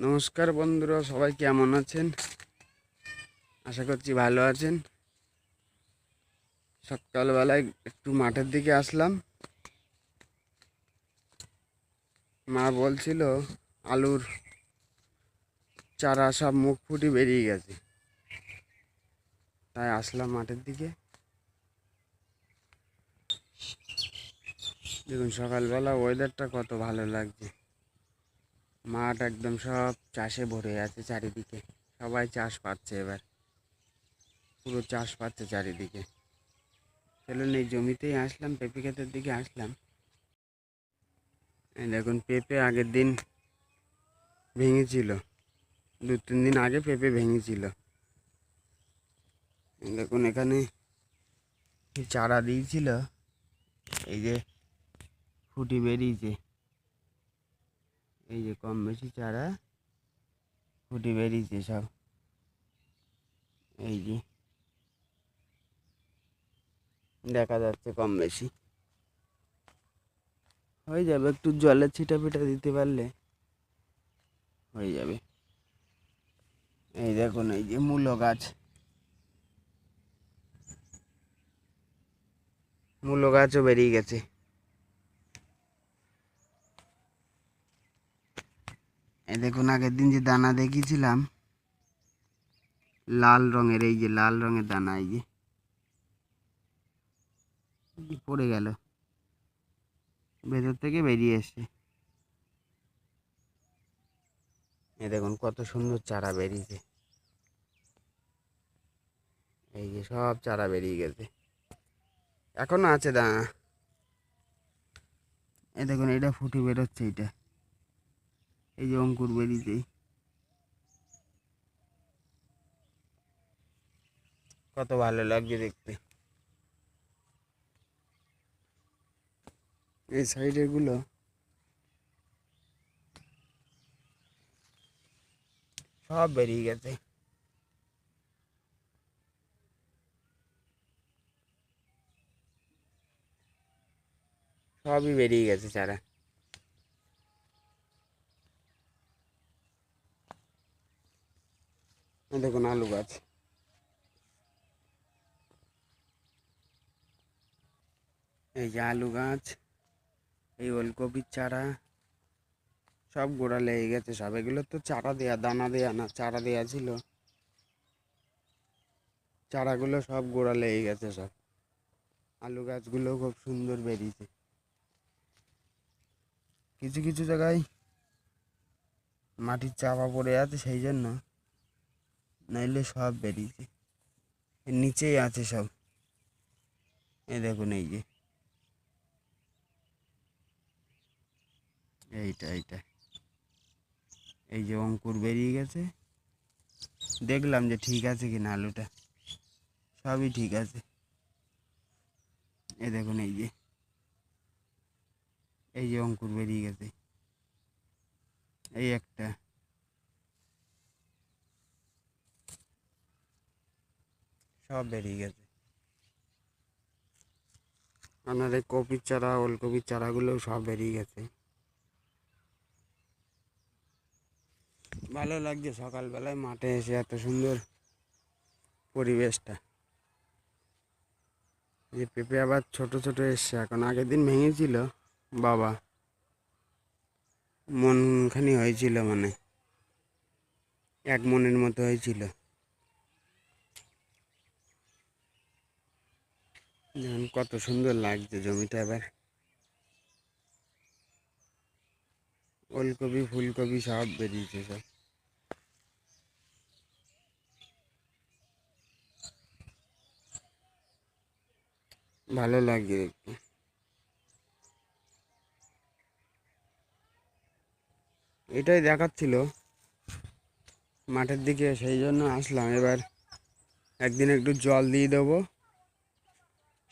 নমস্কার বন্ধুরা, সবাই কেমন আছেন? আশা করছি ভালো আছেন। সকালবেলায় একটু মাঠের দিকে আসলাম। মা বলছিল, আলুর চারা সব মুখ ফুটি বেরিয়ে গেছে। তাই আসলাম মাঠের দিকে। দেখুন, সকালবেলা ওয়েদারটা কত ভালো লাগছে। মাঠ একদম সব চাষে ভরে আছে চারিদিকে। সবাই চাষ পাচ্ছে এবার। পুরো চাষ পাচ্ছে চারিদিকে। চলুন এই জমিতেই আসলাম, পেঁপে ক্ষেতের দিকে আসলাম। দেখুন, পেঁপে আগের দিন ভেঙেছিল। দু, তিন দিন আগে পেঁপে ভেঙেছিল। দেখুন, এখানে চারা দিয়েছিল। এই যে, ফুটি বেরিয়েছে। এই যে কম বেশি চারা, ফুটি বেরিয়েছে সব। এই যে দেখা যাচ্ছে কম বেশি। হয়ে যাবে, একটু জলের ছিটা পিটা দিতে পারলে হয়ে যাবে। এই দেখুন, এই যে মূলো গাছ। মূলো গাছও বেরিয়ে গেছে। দেখুন, আগের দিন যে দানা দেখিয়েছিলাম, লাল রঙের, এই যে লাল রঙের দানা, এই যে। পড়ে গেল? ভেতর থেকে বেরিয়ে এসছে। এই দেখুন, কত সুন্দর চারা বেরিয়েছে। এই যে সব চারা বেরিয়ে গেছে। এখনও আছে দানা। এ দেখুন, এটা ফুটে বেরোচ্ছে, এটা। এই যে অঙ্কুর বেরিয়েছে কত ভালো লাগছে দেখতে এই সাইডেরগুলো সব বেরিয়ে গেছে সবই বেরিয়ে গেছে চারা দেখুন আলু গাছ। এই যে আলু গাছ, এই ওলকপির চারা, সব গোড়া লেগে গেছে সব। এগুলো তো চারা দেয়া, দানা দেয়া না, চারা দেয়া ছিল। চারাগুলো সব গোড়া লেগে গেছে সব। আলু গাছগুলো খুব সুন্দর বেরিয়েছে। কিছু কিছু জায়গায় মাটির চাপা পড়ে আছে সেই জন্য নাইলে সব বেরিয়েছে। নিচেই আছে সব। এ দেখুন এই যে। এইটা এইটা। এই যে অঙ্কুর বেরিয়ে গেছে। দেখলাম যে ঠিক আছে কিনা আলুটা। সবই ঠিক আছে। এ দেখুন এই যে। এই যে অঙ্কুর বেরিয়ে গেছে। এই একটা। সব বেরিয়ে গেছে। আপনার এই কপির চারা ওলকপির চারাগুলোও সব বেরিয়ে গেছে। ভালো লাগছে সকালবেলায় মাঠে এসে এত সুন্দর পরিবেশটা। যে পেঁপে আবার ছোট ছোট এসছে, এখন আগের দিন ভেঙেছিল, বাবা। মনখানি হয়েছিল মানে এক মনের মতো হয়েছিল। কত সুন্দর লাগছে জমিটা এবার। ওলকপি, ফুলকপি সব বেরিয়েছে সব। ভালো লাগছে দেখতে। এটাই দেখাচ্ছিল মাঠের দিকে, সেই জন্য আসলাম। এবার একদিন একটু জল দিয়ে দেবো।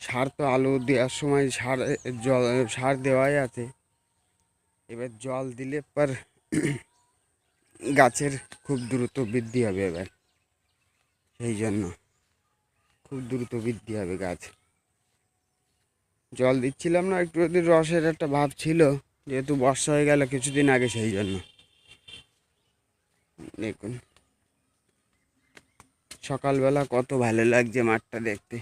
সার তো আলু দেওয়ার সময় সার, জল, সার দেওয়াই আছে। এবার জল দিলে পর গাছের খুব দ্রুত বৃদ্ধি হবে এবার। সেই জন্য খুব দ্রুত বৃদ্ধি হবে গাছ। জল দিচ্ছিলাম না, একটু যদি রসের একটা ভাব ছিল, যেহেতু বর্ষা হয়ে গেল কিছুদিন আগে, সেই জন্য। দেখুন, সকালবেলা কত ভালো লাগছে মাঠটা দেখতে।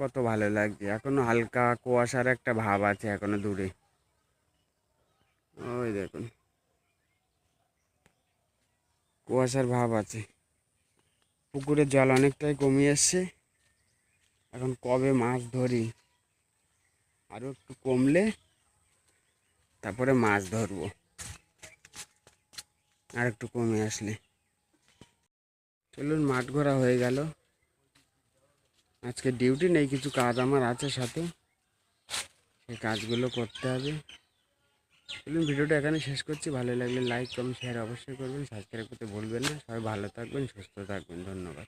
কত ভালো লাগছে। এখনও হালকা কুয়াশার একটা ভাব আছে এখনও দূরে। ওই দেখুন। কুয়াশার ভাব আছে। পুকুরের জল অনেকটাই কমে এসছে। এখন কবে মাছ ধরি? আরও একটু কমলে তারপরে মাছ ধরবো। আর একটু কমে আসলে। চলুন মাঠ ঘোরা হয়ে গেল। আজকে ডিউটি নেই, কিছু কাজ আমার আছে সাথে। সেই কাজগুলো করতে হবে। বলুন ভিডিওটা এখানে শেষ করছি। ভালো লাগলে লাইক কমেন্ট শেয়ার অবশ্যই করবেন। সাবস্ক্রাইব করতে ভুলবেন না। সবাই ভালো থাকবেন, সুস্থ থাকবেন। ধন্যবাদ।